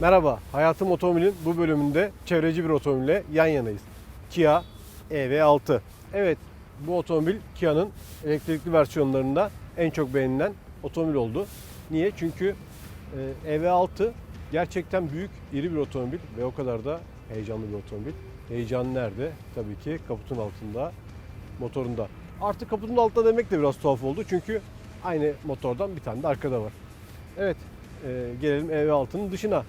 Merhaba, Hayatım Otomobil'in bu bölümünde çevreci bir otomobille yan yanayız. Kia EV6. Evet, bu otomobil Kia'nın elektrikli versiyonlarında en çok beğenilen otomobil oldu. Niye? Çünkü e, EV6 gerçekten büyük, iri bir otomobil ve o kadar da heyecanlı bir otomobil. Heyecan nerede? Tabii ki kaputun altında, motorunda. Artık kaputun altında demek de biraz tuhaf oldu çünkü aynı motordan bir tane de arkada var. Evet, e, gelelim EV6'nın dışına.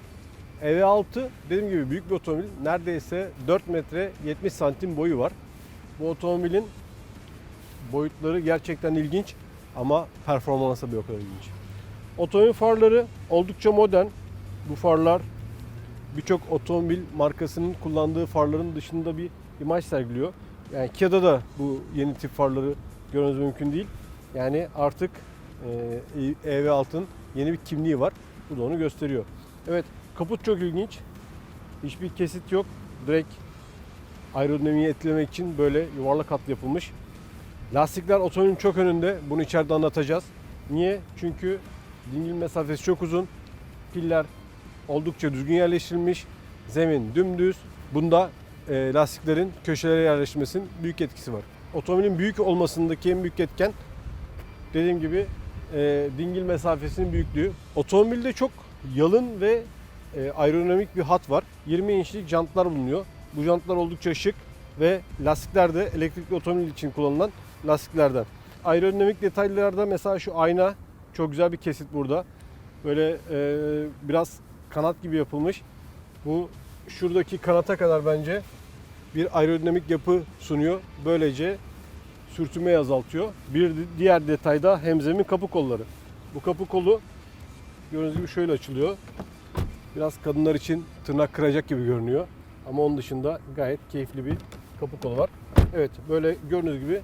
EV6 dediğim gibi büyük bir otomobil. Neredeyse 4 metre 70 santim boyu var. Bu otomobilin boyutları gerçekten ilginç ama performansı bir o kadar ilginç. Otomobil farları oldukça modern. Bu farlar birçok otomobil markasının kullandığı farların dışında bir imaj sergiliyor. Yani Kia'da da bu yeni tip farları görmeniz mümkün değil. Yani artık e, EV6'ın yeni bir kimliği var. Bu da onu gösteriyor. Evet kaput çok ilginç. Hiçbir kesit yok. Direkt aerodinamiği etkilemek için böyle yuvarlak hatlı yapılmış. Lastikler otomobilin çok önünde. Bunu içeride anlatacağız. Niye? Çünkü dingil mesafesi çok uzun. Piller oldukça düzgün yerleştirilmiş. Zemin dümdüz. Bunda e, lastiklerin köşelere yerleşmesinin büyük etkisi var. Otomobilin büyük olmasındaki en büyük etken dediğim gibi e, dingil mesafesinin büyüklüğü. Otomobilde çok yalın ve e, aerodinamik bir hat var. 20 inçlik jantlar bulunuyor. Bu jantlar oldukça şık ve lastikler de elektrikli otomobil için kullanılan lastiklerden. Aerodinamik detaylarda mesela şu ayna çok güzel bir kesit burada. Böyle e, biraz kanat gibi yapılmış. Bu şuradaki kanata kadar bence bir aerodinamik yapı sunuyor. Böylece sürtünmeyi azaltıyor. Bir diğer detayda hemzemin kapı kolları. Bu kapı kolu gördüğünüz gibi şöyle açılıyor. Biraz kadınlar için tırnak kıracak gibi görünüyor. Ama onun dışında gayet keyifli bir kapı kolu var. Evet böyle gördüğünüz gibi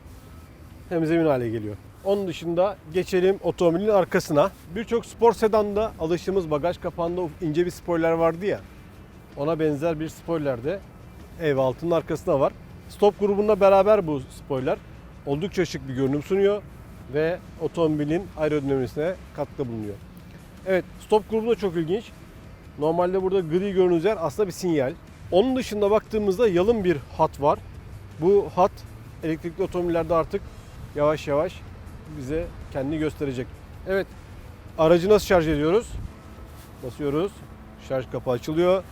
hemzemin hale geliyor. Onun dışında geçelim otomobilin arkasına. Birçok spor sedanda alıştığımız bagaj kapağında ince bir spoiler vardı ya. Ona benzer bir spoiler de ev altının arkasında var. Stop grubunda beraber bu spoiler oldukça şık bir görünüm sunuyor ve otomobilin aerodinamisine katkıda bulunuyor. Evet stop grubu da çok ilginç. Normalde burada gri gördüğünüz yer aslında bir sinyal. Onun dışında baktığımızda yalın bir hat var. Bu hat elektrikli otomobillerde artık yavaş yavaş bize kendini gösterecek. Evet aracı nasıl şarj ediyoruz? Basıyoruz. Şarj kapağı açılıyor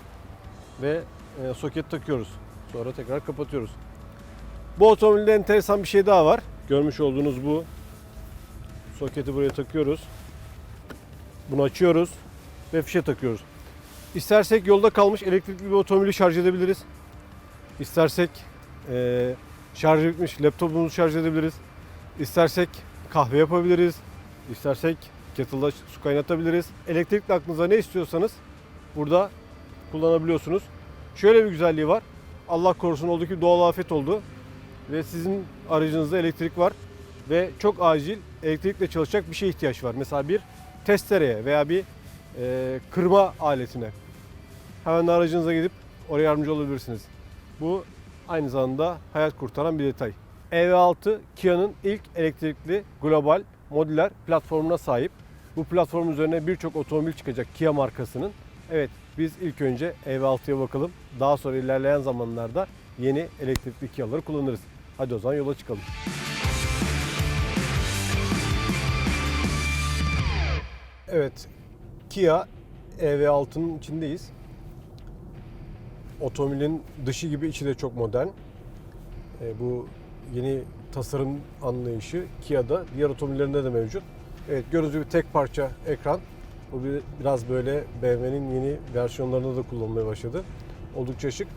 ve e, soket takıyoruz. Sonra tekrar kapatıyoruz. Bu otomobilde enteresan bir şey daha var. Görmüş olduğunuz bu soketi buraya takıyoruz. Bunu açıyoruz ve fişe takıyoruz. İstersek yolda kalmış elektrikli bir otomobili şarj edebiliriz. İstersek e, şarj bitmiş laptopumuzu şarj edebiliriz. İstersek kahve yapabiliriz. İstersek kettle'da su kaynatabiliriz. Elektrikli aklınıza ne istiyorsanız burada kullanabiliyorsunuz. Şöyle bir güzelliği var. Allah korusun oldu ki doğal afet oldu ve sizin aracınızda elektrik var ve çok acil elektrikle çalışacak bir şeye ihtiyaç var. Mesela bir testereye veya bir e, kırma aletine. Hemen aracınıza gidip oraya yardımcı olabilirsiniz. Bu aynı zamanda hayat kurtaran bir detay. EV6 Kia'nın ilk elektrikli global modüler platformuna sahip. Bu platform üzerine birçok otomobil çıkacak Kia markasının. Evet biz ilk önce EV6'ya bakalım. Daha sonra ilerleyen zamanlarda yeni elektrikli Kia'ları kullanırız. Hadi o zaman yola çıkalım. Evet, Kia EV6'nın içindeyiz. Otomobilin dışı gibi içi de çok modern. E, bu yeni tasarım anlayışı Kia'da diğer otomobillerinde de mevcut. Evet gördüğünüz gibi tek parça ekran. Bu bir, biraz böyle BMW'nin yeni versiyonlarında da kullanılmaya başladı. Oldukça şık.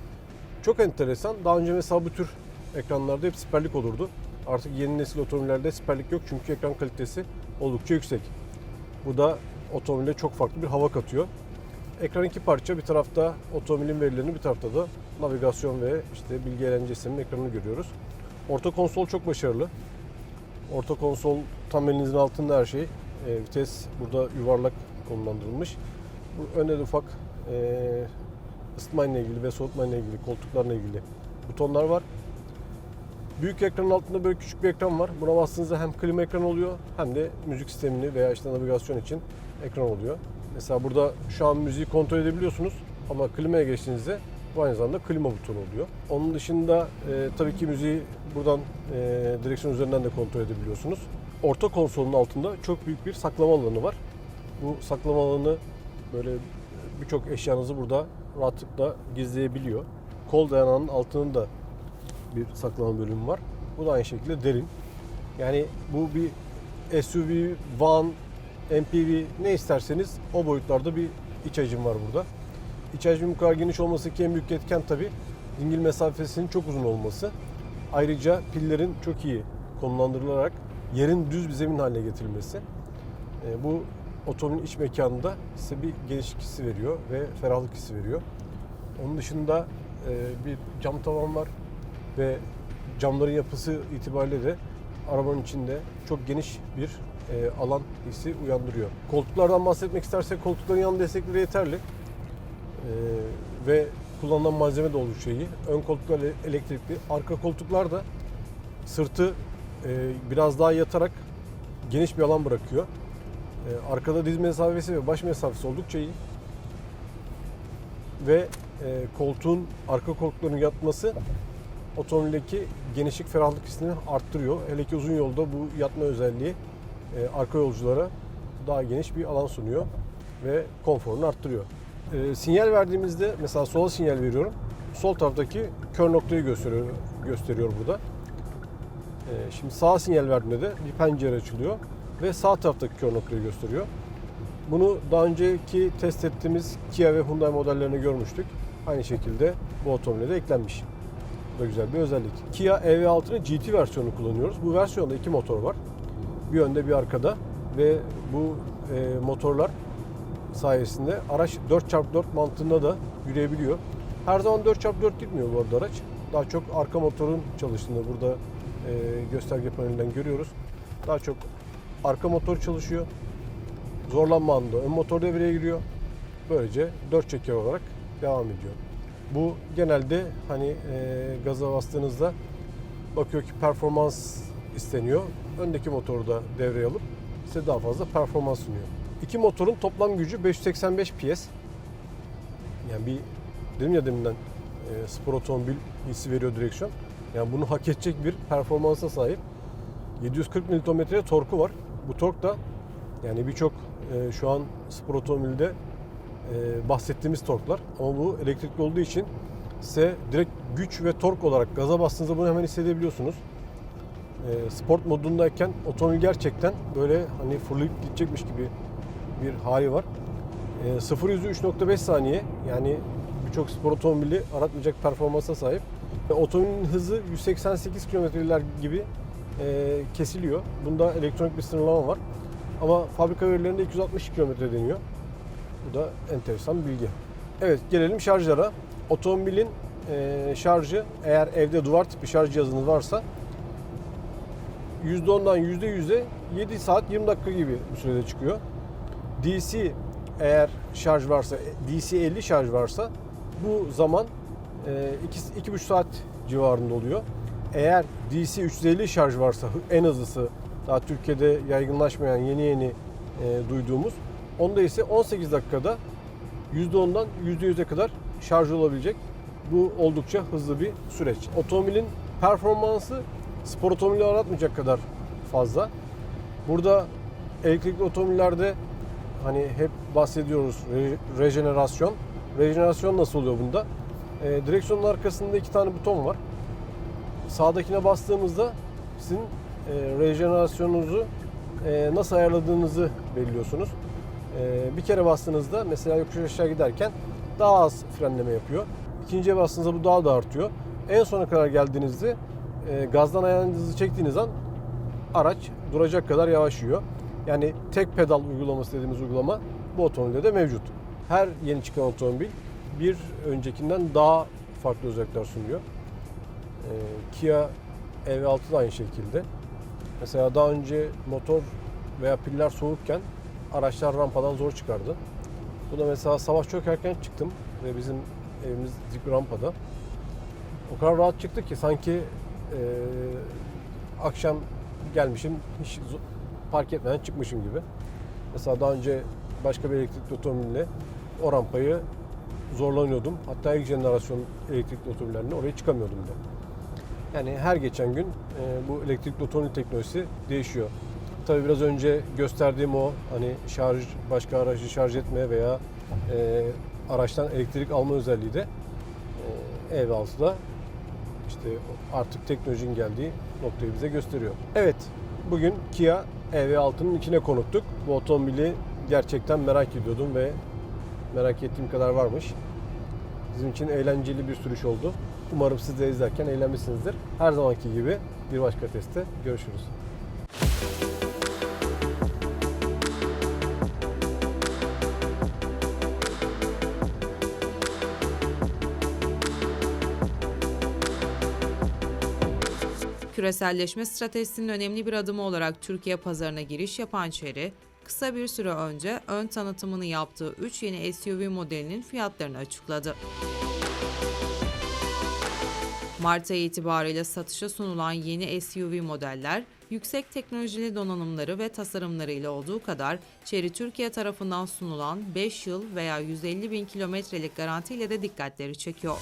Çok enteresan. Daha önce mesela bu tür ekranlarda hep siperlik olurdu. Artık yeni nesil otomobillerde siperlik yok çünkü ekran kalitesi oldukça yüksek. Bu da otomobile çok farklı bir hava katıyor. Ekran iki parça. Bir tarafta otomobilin verilerini, bir tarafta da navigasyon ve işte bilgi eğlencesinin ekranını görüyoruz. Orta konsol çok başarılı. Orta konsol tam elinizin altında her şey. E, vites burada yuvarlak konumlandırılmış. Bu önde de ufak e, ısıtmayla ilgili ve soğutmayla ilgili, koltuklarla ilgili butonlar var. Büyük ekranın altında böyle küçük bir ekran var. Buna bastığınızda hem klima ekranı oluyor hem de müzik sistemini veya işte navigasyon için ekran oluyor. Mesela burada şu an müziği kontrol edebiliyorsunuz ama klimaya geçtiğinizde bu aynı zamanda klima butonu oluyor. Onun dışında e, tabii ki müziği buradan e, direksiyon üzerinden de kontrol edebiliyorsunuz. Orta konsolun altında çok büyük bir saklama alanı var. Bu saklama alanı böyle birçok eşyanızı burada rahatlıkla gizleyebiliyor. Kol dayanağının altının da bir saklama bölümü var. Bu da aynı şekilde derin. Yani bu bir SUV, van, MPV ne isterseniz o boyutlarda bir iç hacim var burada. İç hacmin bu kadar geniş olması ki en büyük etken tabi dingil mesafesinin çok uzun olması. Ayrıca pillerin çok iyi konumlandırılarak yerin düz bir zemin haline getirilmesi. E, bu otomobilin iç mekanında size bir genişlik hissi veriyor ve ferahlık hissi veriyor. Onun dışında e, bir cam tavan var ve camların yapısı itibariyle de arabanın içinde çok geniş bir e, alan hissi uyandırıyor. Koltuklardan bahsetmek istersek koltukların yan destekleri yeterli. E, ve kullanılan malzeme de oldukça iyi. Ön koltuklar ele- elektrikli. Arka koltuklar da sırtı e, biraz daha yatarak geniş bir alan bırakıyor. E, arkada diz mesafesi ve baş mesafesi oldukça iyi. Ve e, koltuğun arka koltukların yatması otomobildeki genişlik ferahlık hissini arttırıyor. Hele ki uzun yolda bu yatma özelliği e, arka yolculara daha geniş bir alan sunuyor ve konforunu arttırıyor. E, sinyal verdiğimizde mesela sola sinyal veriyorum. Sol taraftaki kör noktayı gösteriyor, gösteriyor burada. E, şimdi sağa sinyal verdiğimde de bir pencere açılıyor ve sağ taraftaki kör noktayı gösteriyor. Bunu daha önceki test ettiğimiz Kia ve Hyundai modellerinde görmüştük. Aynı şekilde bu otomobile de eklenmiş. Da güzel bir özellik. Kia EV6'nın GT versiyonunu kullanıyoruz. Bu versiyonda iki motor var. Bir önde bir arkada ve bu e, motorlar sayesinde araç 4x4 mantığında da yürüyebiliyor. Her zaman 4x4 gitmiyor bu arada araç. Daha çok arka motorun çalıştığını burada e, gösterge panelinden görüyoruz. Daha çok arka motor çalışıyor. Zorlanma anında ön motor devreye giriyor. Böylece 4 çeker olarak devam ediyor. Bu genelde hani e, gaza bastığınızda bakıyor ki performans isteniyor. Öndeki motoru da devreye alıp size daha fazla performans sunuyor. İki motorun toplam gücü 585 PS. Yani bir dedim ya deminden e, spor otomobil hissi veriyor direksiyon. Yani bunu hak edecek bir performansa sahip. 740 Nm torku var. Bu tork da yani birçok e, şu an spor otomobilde e, bahsettiğimiz torklar. Ama bu elektrikli olduğu için size direkt güç ve tork olarak gaza bastığınızda bunu hemen hissedebiliyorsunuz. E, sport modundayken otomobil gerçekten böyle hani fırlayıp gidecekmiş gibi bir hali var. E, 0 yüzü 3.5 saniye yani birçok spor otomobili aratmayacak performansa sahip. Otomobilin hızı 188 kilometreler gibi e, kesiliyor. Bunda elektronik bir sınırlama var. Ama fabrika verilerinde 260 kilometre deniyor. Bu da enteresan bilgi. Evet gelelim şarjlara. Otomobilin e, şarjı eğer evde duvar tipi şarj cihazınız varsa %10'dan %100'e 7 saat 20 dakika gibi bir sürede çıkıyor. DC eğer şarj varsa, DC 50 şarj varsa bu zaman e, 2 2,5 saat civarında oluyor. Eğer DC 350 şarj varsa en hızlısı daha Türkiye'de yaygınlaşmayan yeni yeni e, duyduğumuz onda ise 18 dakikada %10'dan %100'e kadar şarj olabilecek. Bu oldukça hızlı bir süreç. Otomobilin performansı spor otomobili aratmayacak kadar fazla. Burada elektrikli otomobillerde hani hep bahsediyoruz re- rejenerasyon. Rejenerasyon nasıl oluyor bunda? E, direksiyonun arkasında iki tane buton var. Sağdakine bastığımızda sizin e, rejenerasyonunuzu e, nasıl ayarladığınızı belirliyorsunuz. E, bir kere bastığınızda mesela yokuş aşağı giderken daha az frenleme yapıyor. İkinciye bastığınızda bu daha da artıyor. En sona kadar geldiğinizde e, gazdan ayağınızı çektiğiniz an araç duracak kadar yavaşlıyor. Yani tek pedal uygulaması dediğimiz uygulama bu otomobilde de mevcut. Her yeni çıkan otomobil bir öncekinden daha farklı özellikler sunuyor. Ee, Kia EV6 da aynı şekilde. Mesela daha önce motor veya piller soğukken araçlar rampadan zor çıkardı. Bu da mesela sabah çok erken çıktım ve bizim evimiz dik rampada. O kadar rahat çıktı ki sanki e, akşam gelmişim hiç park etmeden çıkmışım gibi. Mesela daha önce başka bir elektrikli otomobille o rampayı zorlanıyordum. Hatta ilk jenerasyon elektrikli otomobillerinde oraya çıkamıyordum da. Yani her geçen gün e, bu elektrikli otomobil teknolojisi değişiyor. Tabii biraz önce gösterdiğim o hani şarj başka aracı şarj etme veya e, araçtan elektrik alma özelliği de e, EV6'da işte artık teknolojinin geldiği noktayı bize gösteriyor. Evet, bugün Kia EV6'nın içine konuktuk. Bu otomobili gerçekten merak ediyordum ve merak ettiğim kadar varmış. Bizim için eğlenceli bir sürüş oldu. Umarım siz de izlerken eğlenmişsinizdir. Her zamanki gibi bir başka testte görüşürüz. Küreselleşme stratejisinin önemli bir adımı olarak Türkiye pazarına giriş yapan Chery, kısa bir süre önce ön tanıtımını yaptığı 3 yeni SUV modelinin fiyatlarını açıkladı. Mart ayı itibariyle satışa sunulan yeni SUV modeller, yüksek teknolojili donanımları ve tasarımlarıyla olduğu kadar Chery Türkiye tarafından sunulan 5 yıl veya 150 bin kilometrelik garantiyle de dikkatleri çekiyor.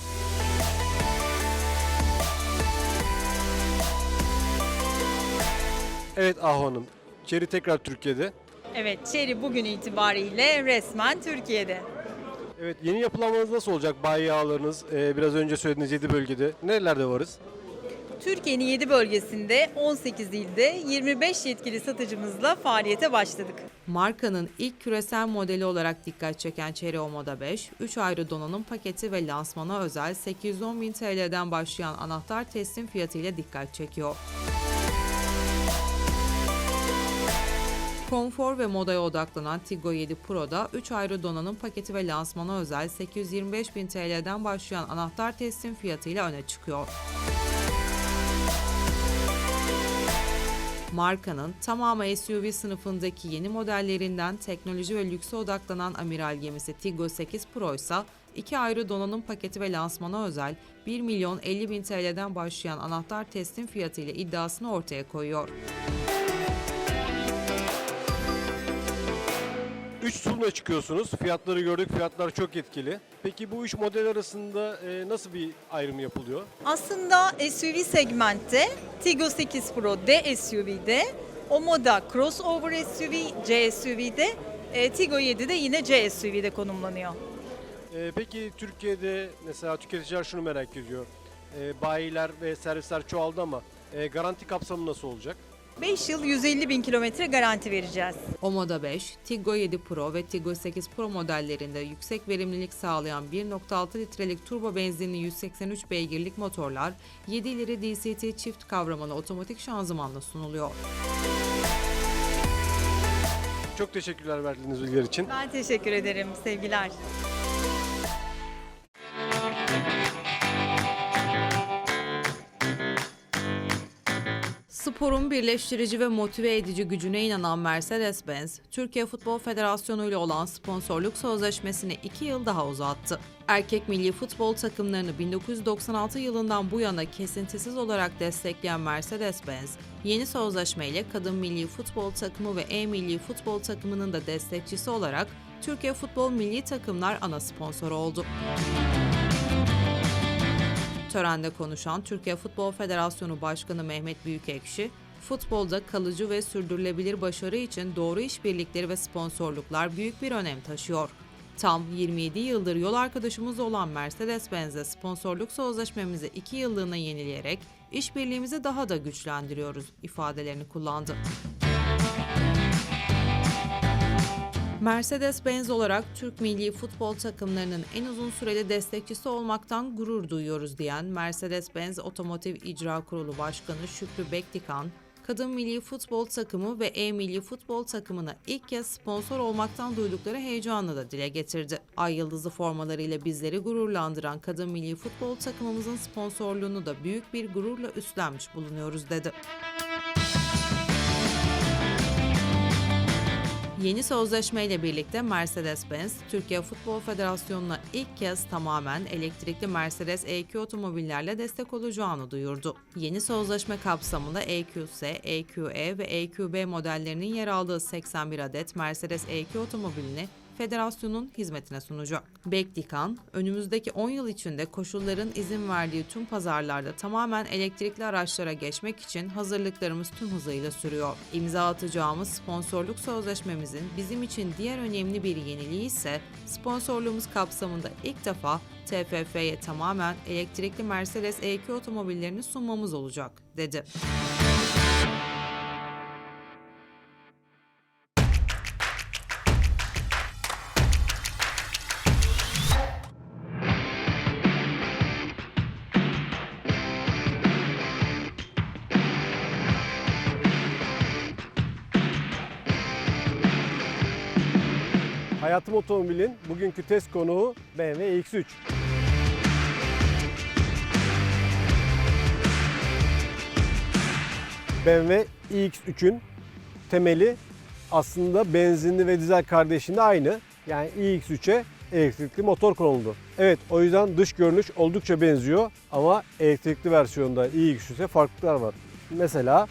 Evet Ahu Hanım, Chery tekrar Türkiye'de. Evet, Chery bugün itibariyle resmen Türkiye'de. Evet, yeni yapılanmanız nasıl olacak? Bayi ağlarınız, e, biraz önce söylediğiniz 7 bölgede. Nerelerde varız? Türkiye'nin 7 bölgesinde 18 ilde 25 yetkili satıcımızla faaliyete başladık. Markanın ilk küresel modeli olarak dikkat çeken Chery Omoda 5, 3 ayrı donanım paketi ve lansmana özel 810 bin TL'den başlayan anahtar teslim fiyatı ile dikkat çekiyor. Konfor ve modaya odaklanan Tiggo 7 Pro'da 3 ayrı donanım paketi ve lansmana özel 825 bin TL'den başlayan anahtar teslim fiyatıyla öne çıkıyor. Markanın tamamı SUV sınıfındaki yeni modellerinden teknoloji ve lükse odaklanan amiral gemisi Tiggo 8 Pro ise iki ayrı donanım paketi ve lansmana özel 1 milyon 50 bin TL'den başlayan anahtar teslim fiyatı ile iddiasını ortaya koyuyor. 3 turla çıkıyorsunuz. Fiyatları gördük. Fiyatlar çok etkili. Peki bu 3 model arasında e, nasıl bir ayrım yapılıyor? Aslında SUV segmentte Tiggo 8 Pro D SUV'de, Omoda Crossover SUV C SUV'de, e, Tiggo 7 de yine C SUV'de konumlanıyor. E, peki Türkiye'de mesela tüketiciler şunu merak ediyor. E, bayiler ve servisler çoğaldı ama e, garanti kapsamı nasıl olacak? 5 yıl 150 bin kilometre garanti vereceğiz. Omoda 5, Tiggo 7 Pro ve Tiggo 8 Pro modellerinde yüksek verimlilik sağlayan 1.6 litrelik turbo benzinli 183 beygirlik motorlar 7 ileri DCT çift kavramalı otomatik şanzımanla sunuluyor. Çok teşekkürler verdiğiniz bilgiler için. Ben teşekkür ederim. Sevgiler. Sporun birleştirici ve motive edici gücüne inanan Mercedes-Benz, Türkiye Futbol Federasyonu ile olan sponsorluk sözleşmesini 2 yıl daha uzattı. Erkek milli futbol takımlarını 1996 yılından bu yana kesintisiz olarak destekleyen Mercedes-Benz, yeni sözleşme ile kadın milli futbol takımı ve E-milli futbol takımının da destekçisi olarak Türkiye Futbol Milli Takımlar ana sponsoru oldu. Törende konuşan Türkiye Futbol Federasyonu Başkanı Mehmet Büyükekşi, futbolda kalıcı ve sürdürülebilir başarı için doğru işbirlikleri ve sponsorluklar büyük bir önem taşıyor. Tam 27 yıldır yol arkadaşımız olan Mercedes-Benz'e sponsorluk sözleşmemizi 2 yıllığına yenileyerek işbirliğimizi daha da güçlendiriyoruz ifadelerini kullandı. Mercedes-Benz olarak Türk milli futbol takımlarının en uzun süreli destekçisi olmaktan gurur duyuyoruz diyen Mercedes-Benz Otomotiv İcra Kurulu Başkanı Şükrü Bektikan, kadın milli futbol takımı ve E-milli futbol takımına ilk kez sponsor olmaktan duydukları heyecanı da dile getirdi. Ay yıldızı formalarıyla bizleri gururlandıran kadın milli futbol takımımızın sponsorluğunu da büyük bir gururla üstlenmiş bulunuyoruz dedi. Yeni sözleşmeyle birlikte Mercedes-Benz, Türkiye Futbol Federasyonu'na ilk kez tamamen elektrikli Mercedes EQ otomobillerle destek olacağını duyurdu. Yeni sözleşme kapsamında EQS, EQE ve EQB modellerinin yer aldığı 81 adet Mercedes EQ otomobilini federasyonun hizmetine sunacak. Bekdikan, önümüzdeki 10 yıl içinde koşulların izin verdiği tüm pazarlarda tamamen elektrikli araçlara geçmek için hazırlıklarımız tüm hızıyla sürüyor. İmza atacağımız sponsorluk sözleşmemizin bizim için diğer önemli bir yeniliği ise sponsorluğumuz kapsamında ilk defa TFF'ye tamamen elektrikli Mercedes EQ otomobillerini sunmamız olacak, dedi. Hayatım Otomobil'in bugünkü test konuğu BMW X3. BMW iX3'ün temeli aslında benzinli ve dizel kardeşinde aynı. Yani iX3'e elektrikli motor konuldu. Evet o yüzden dış görünüş oldukça benziyor ama elektrikli versiyonda iX3'e farklılıklar var. Mesela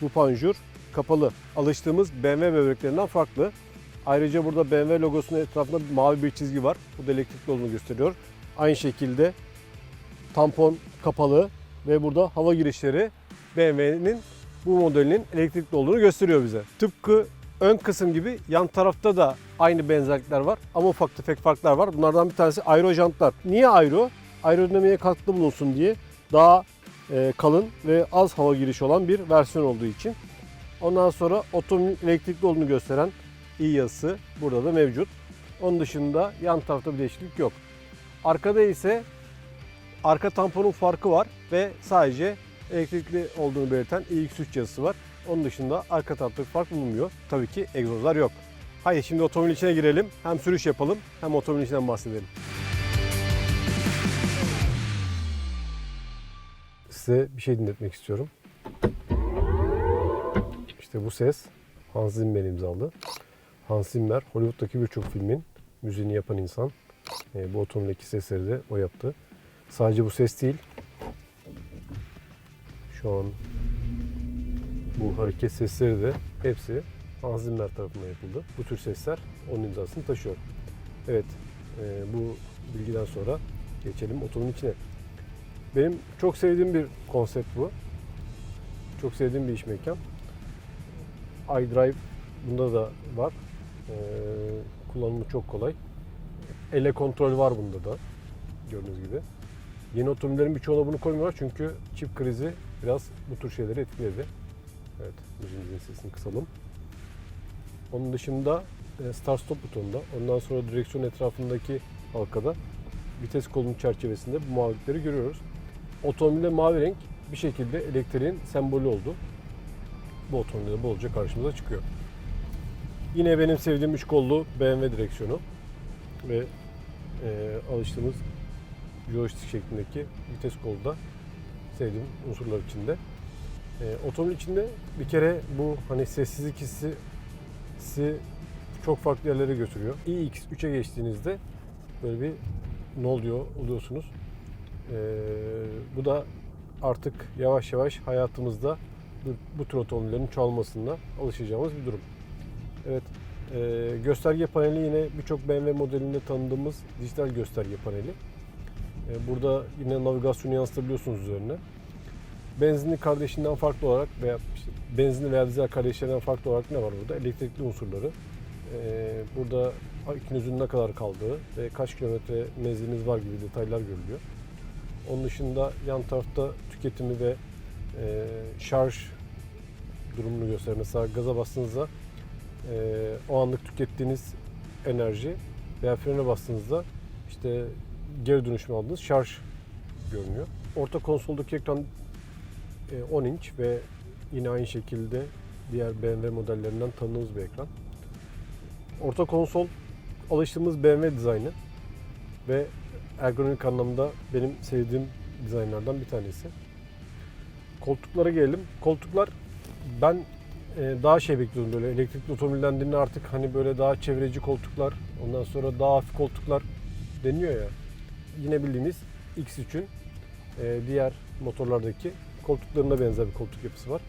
bu panjur kapalı. Alıştığımız BMW böbreklerinden farklı. Ayrıca burada BMW logosunun etrafında mavi bir çizgi var. Bu da elektrikli olduğunu gösteriyor. Aynı şekilde tampon kapalı ve burada hava girişleri BMW'nin bu modelinin elektrikli olduğunu gösteriyor bize. Tıpkı ön kısım gibi yan tarafta da aynı benzerlikler var ama ufak tefek farklar var. Bunlardan bir tanesi aero jantlar. Niye aero? Aerodinamiğe katkıda bulunsun diye daha e, kalın ve az hava girişi olan bir versiyon olduğu için. Ondan sonra otomobil elektrikli olduğunu gösteren i yazısı burada da mevcut. Onun dışında yan tarafta bir değişiklik yok. Arkada ise arka tamponun farkı var ve sadece elektrikli olduğunu belirten iX3 yazısı var. Onun dışında arka tarafta bir fark bulunmuyor. Tabii ki egzozlar yok. Haydi şimdi otomobil içine girelim. Hem sürüş yapalım hem otomobil içinden bahsedelim. Size bir şey dinletmek istiyorum. İşte bu ses Hans Zimmer imzalı. Hans Zimmer Hollywood'daki birçok filmin müziğini yapan insan. E, bu otomobildeki sesleri de o yaptı. Sadece bu ses değil. Şu an bu hareket sesleri de hepsi Hans Zimmer tarafından yapıldı. Bu tür sesler onun imzasını taşıyor. Evet, e, bu bilgiden sonra geçelim otomobilin içine. Benim çok sevdiğim bir konsept bu. Çok sevdiğim bir iş mekan. iDrive bunda da var. Ee, kullanımı çok kolay. Ele kontrol var bunda da. Gördüğünüz gibi. Yeni otomobillerin birçoğuna bunu koymuyorlar çünkü çip krizi biraz bu tür şeyleri etkiledi. Evet, müziğimizin sesini kısalım. Onun dışında e, start stop butonunda, ondan sonra direksiyon etrafındaki halkada vites kolunun çerçevesinde bu mavilikleri görüyoruz. Otomobilde mavi renk bir şekilde elektriğin sembolü oldu. Bu otomobilde bolca karşımıza çıkıyor. Yine benim sevdiğim üç kollu BMW direksiyonu ve e, alıştığımız joystick şeklindeki vites kolu da sevdiğim unsurlar içinde. E, otomobil içinde bir kere bu hani sessizlik hissi sizi çok farklı yerlere götürüyor. iX3'e geçtiğinizde böyle bir ne oluyor oluyorsunuz. E, bu da artık yavaş yavaş hayatımızda bu, bu tür otomobillerin çoğalmasına alışacağımız bir durum. Evet, e, gösterge paneli yine birçok BMW modelinde tanıdığımız dijital gösterge paneli. E, burada yine navigasyonu yansıtabiliyorsunuz üzerine. Benzinli kardeşinden farklı olarak veya işte benzinli veya dizel kardeşlerinden farklı olarak ne var burada? Elektrikli unsurları. E, burada ikinizin ne kadar kaldığı ve kaç kilometre menziliniz var gibi detaylar görülüyor. Onun dışında yan tarafta tüketimi ve e, şarj durumunu gösterir. Mesela gaza bastığınızda e, o anlık tükettiğiniz enerji veya frene bastığınızda işte geri dönüşüm aldığınız şarj görünüyor. Orta konsoldaki ekran e, 10 inç ve yine aynı şekilde diğer BMW modellerinden tanıdığımız bir ekran. Orta konsol alıştığımız BMW dizaynı ve ergonomik anlamda benim sevdiğim dizaynlardan bir tanesi. Koltuklara gelelim. Koltuklar ben daha şey bekliyordum böyle elektrikli otomobil dendiğinde artık hani böyle daha çevreci koltuklar, ondan sonra daha hafif koltuklar deniyor ya. Yine bildiğimiz X3'ün e, diğer motorlardaki koltuklarına benzer bir koltuk yapısı var.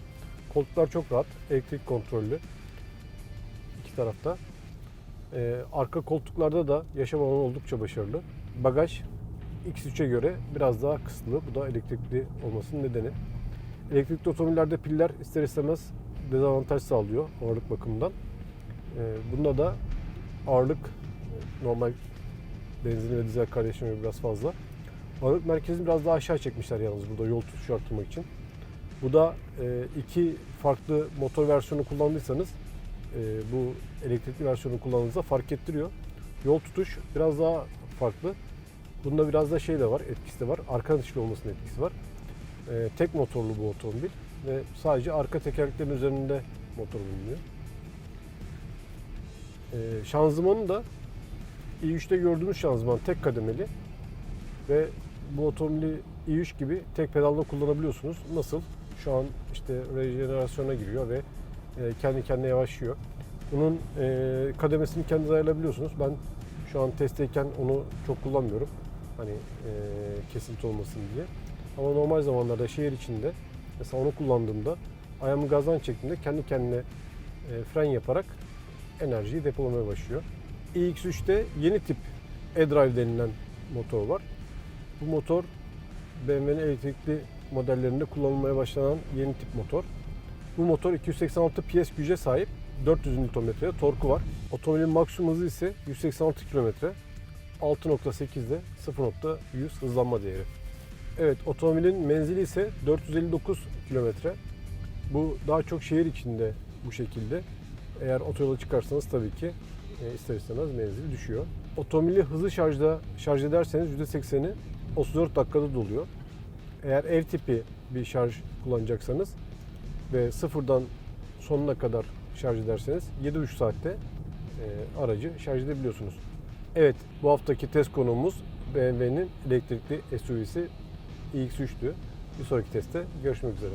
Koltuklar çok rahat, elektrik kontrollü. iki tarafta. E, arka koltuklarda da yaşam alanı oldukça başarılı. Bagaj X3'e göre biraz daha kısıtlı. Bu da elektrikli olmasının nedeni. Elektrikli otomobillerde piller ister istemez dezavantaj sağlıyor ağırlık bakımından. Ee, bunda da ağırlık e, normal benzin ve dizel kardeşime biraz fazla. Ağırlık merkezini biraz daha aşağı çekmişler yalnız burada yol tutuşu arttırmak için. Bu da e, iki farklı motor versiyonu kullandıysanız e, bu elektrikli versiyonu kullandığınızda fark ettiriyor. Yol tutuş biraz daha farklı. Bunda biraz da şey de var, etkisi de var. Arka dişli olmasının etkisi var. Ee, tek motorlu bu otomobil ve sadece arka tekerleklerin üzerinde motor bulunuyor. Ee, şanzımanı da i3'te gördüğümüz şanzıman tek kademeli ve bu otomobili i3 gibi tek pedalla kullanabiliyorsunuz. Nasıl? Şu an işte rejenerasyona giriyor ve e, kendi kendine yavaşlıyor. Bunun e, kademesini kendiniz ayarlayabiliyorsunuz. Ben şu an testteyken onu çok kullanmıyorum. Hani e, kesinti olmasın diye. Ama normal zamanlarda şehir içinde mesela onu kullandığımda ayağımı gazdan çektiğimde kendi kendine e, fren yaparak enerjiyi depolamaya başlıyor. iX3'te yeni tip e-drive denilen motor var. Bu motor BMW'nin elektrikli modellerinde kullanılmaya başlanan yeni tip motor. Bu motor 286 PS güce sahip 400 Nm torku var. Otomobilin maksimum hızı ise 186 km. 6.8'de 0.100 hızlanma değeri. Evet otomobilin menzili ise 459 kilometre. Bu daha çok şehir içinde bu şekilde. Eğer otoyola çıkarsanız tabii ki e, ister istemez menzili düşüyor. Otomobili hızlı şarjda şarj ederseniz %80'i 34 dakikada doluyor. Eğer ev tipi bir şarj kullanacaksanız ve sıfırdan sonuna kadar şarj ederseniz 7,5 saatte e, aracı şarj edebiliyorsunuz. Evet bu haftaki test konuğumuz BMW'nin elektrikli SUV'si iX3'tü. Bir sonraki testte görüşmek üzere.